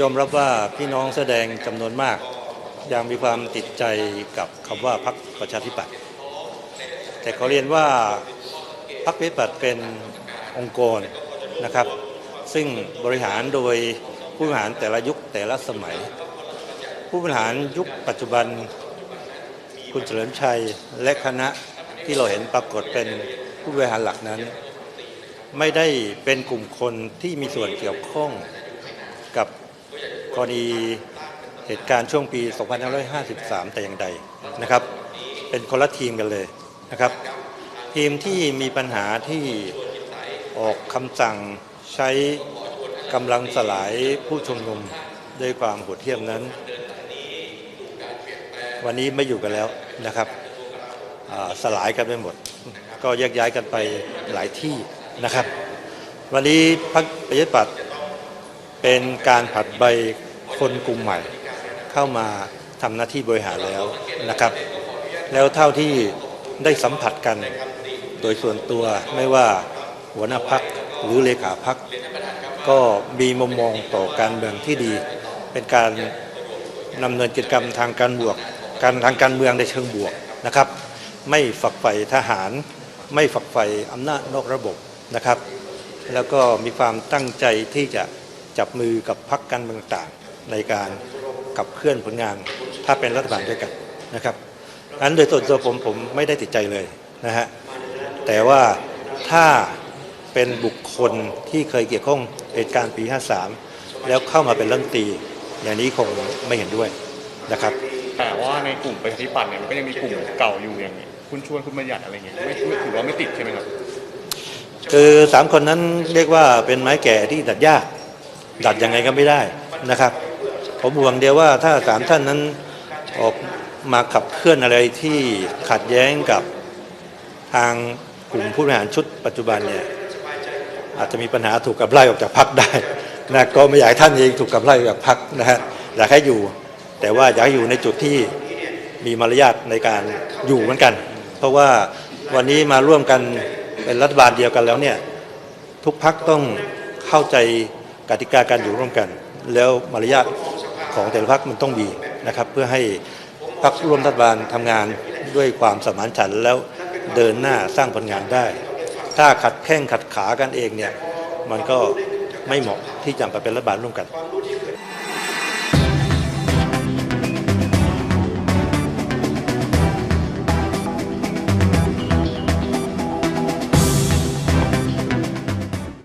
ยอมรับว่าพี่น้องแสดงจำนวนมาก ยังมีความติดใจกับคำว่าพรรคประชาธิปัตย์แต่ขอเรียนว่าพรรคประชาธิปัตย์เป็นองค์กรนะครับ ซึ่งบริหารโดยผู้บริหารแต่ละยุคแต่ละสมัย ผู้บริหารยุคปัจจุบัน คุณเฉลิมชัยและคณะที่เราเห็นปรากฏเป็นผู้บริหารหลักนั้น ไม่ได้เป็นกลุ่มคนที่มีส่วนเกี่ยวข้องกับ กรณีเหตุการณ์ช่วงปี 2553 แต่อย่างใดนะครับ เป็นคนละทีมกันเลยนะครับ ทีมที่มีปัญหาที่ออกคำสั่งใช้กำลังสลายผู้ชุมนุมด้วยความโหดเหี้ยมนั้น วันนี้ไม่อยู่กันแล้วนะครับสลายกันไปหมด ก็แยกย้ายกันไปหลายที่นะครับ วันนี้พรรคประชาธิปัตย์ เป็นการผัดใบคนกลุ่มใหม่ เข้ามาทำหน้าที่บริหารแล้วนะครับ แล้วเท่าที่ได้สัมผัสกันโดยส่วนตัวไม่ว่าหัวหน้าพักหรือเลขาพักก็มีมุมมองต่อการเมืองที่ดี เป็นการดำเนินกิจกรรมทางการบวก การทางการเมืองในเชิงบวกนะครับ ไม่ฝักใฝ่ทหาร ไม่ฝักใฝ่อำนาจนอกระบบนะครับ แล้วก็มีความตั้งใจที่จะ จับมือกับพรรคการเมืองต่างในการขับเคลื่อนผลงาน ถ้าเป็นรัฐบาลด้วยกันนะครับอันโดยส่วนตัวผมผมไม่ได้ติดใจเลยนะฮะแต่ว่าถ้าเป็นบุคคลที่เคยเกี่ยวข้องเหตุการณ์ปี 53 แล้วเข้ามาเป็นรัฐมนตรีอย่างนี้คงไม่เห็นด้วยนะครับ แต่ว่าในกลุ่มประชาธิปัตย์เนี่ยมันก็ยังมีกลุ่มเก่าอยู่อย่างนี้คุณชวนคุณบัญญัติอะไรเงี้ยไม่ไม่ถือว่าไม่ติดใช่ไหมครับคือสามคนนั้นเรียกว่าเป็นไม้แก่ที่ดัดยาก ดัดยังไงก็ไม่ได้นะครับ ผมห่วงเดียวว่าถ้าสามท่านนั้นออกมาขับเคลื่อนอะไรที่ขัดแย้งกับทางกลุ่มผู้บริหารชุดปัจจุบันเนี่ยอาจจะมีปัญหาถูกกับไล่ออกจากพรรคได้นะก็ไม่อยากให้ท่านเองถูกกับไล่ออกจากพรรคนะฮะอยากให้อยู่ แต่ว่าอยากอยู่ในจุดที่มีมารยาทในการอยู่เหมือนกัน เพราะว่าวันนี้มาร่วมกันเป็นรัฐบาลเดียวกันแล้วเนี่ยทุกพักต้องเข้าใจ กติกาการอยู่ร่วมกัน แล้วมารยาทของแต่ละพักมันต้องมีนะครับ เพื่อให้พักร่วมรัฐบาลทำงานด้วยความสมานฉันท์แล้วเดินหน้าสร้างผลงานได้ ถ้าขัดแข้งขัดขากันเองเนี่ยมันก็ไม่เหมาะที่จะมาเป็นรัฐบาลร่วมกัน